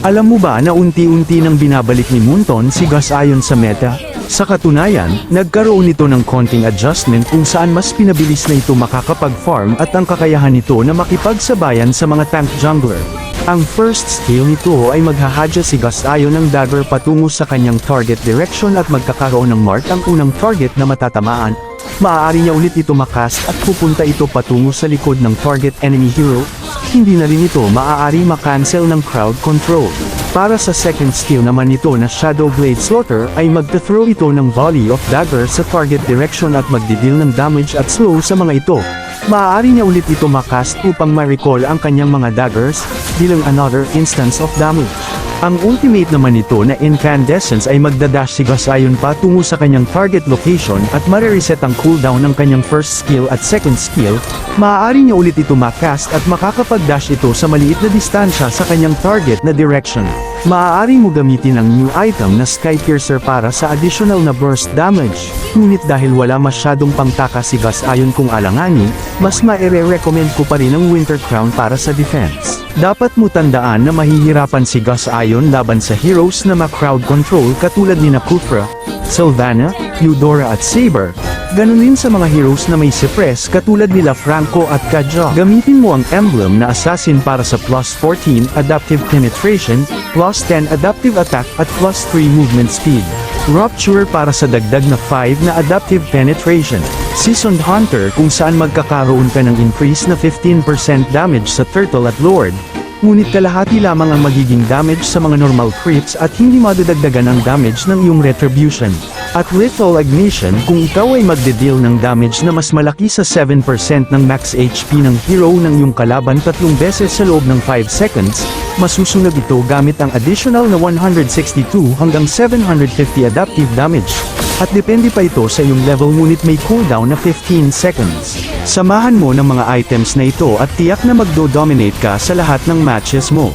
Alam mo ba na unti-unti nang binabalik ni Munton si Gus ayon sa meta? Sa katunayan, nagkaroon ito ng konting adjustment kung saan mas pinabilis na ito makakapag-farm at ang kakayahan nito na makipagsabayan sa mga tank jungler. Ang first skill nito ay maghahadya si Gus ayon ng dagger patungo sa kanyang target direction at magkakaroon ng mark ang unang target na matatamaan. Maaari niya ulit ito makast at pupunta ito patungo sa likod ng target enemy hero. Hindi na rin ito maaari makancel ng crowd control. Para sa second skill naman nito na Shadow Blade Slaughter ay magta-throw ito ng volley of dagger sa target direction at magdidil ng damage at slow sa mga ito. Maaari niya ulit ito makast upang ma-recall ang kanyang mga daggers, bilang another instance of damage. Ang ultimate naman nito na Incandescence ay magdadash si Gus ayon pa tungo sa kanyang target location at marireset ang cooldown ng kanyang first skill at second skill, maaari niya ulit ito makast at makakapag-dash ito sa maliit na distansya sa kanyang target na direction. Maaari mo gamitin ang new item na Sky Piercer para sa additional na burst damage, ngunit dahil wala masyadong pangtaka si Gus ayon kung alanganin, mas maire-recommend ko pa rin ang Winter Crown para sa defense. Dapat mo tandaan na mahihirapan si Gus ayon laban sa heroes na ma-crowd control katulad ni Nakufra, Sylvana, Eudora at Saber. Ganon din sa mga heroes na may suppress katulad nila Franco at Kaja. Gamitin mo ang emblem na assassin para sa plus 14 adaptive penetration, plus 10 adaptive attack at plus 3 movement speed. Rupture para sa dagdag na 5 na adaptive penetration. Seasoned Hunter kung saan magkakaroon ka ng increase na 15% damage sa Turtle at Lord. Ngunit kalahati lamang ang magiging damage sa mga normal creeps at hindi madadagdagan ang damage ng iyong retribution. At Lethal Ignition kung ikaw ay magde-deal ng damage na mas malaki sa 7% ng max HP ng hero ng iyong kalaban tatlong beses sa loob ng 5 seconds, masusunod ito gamit ang additional na 162 hanggang 750 adaptive damage. At depende pa ito sa iyong level ngunit may cooldown na 15 seconds. Samahan mo ng mga items na ito at tiyak na magdo-dominate ka sa lahat ng matches mo.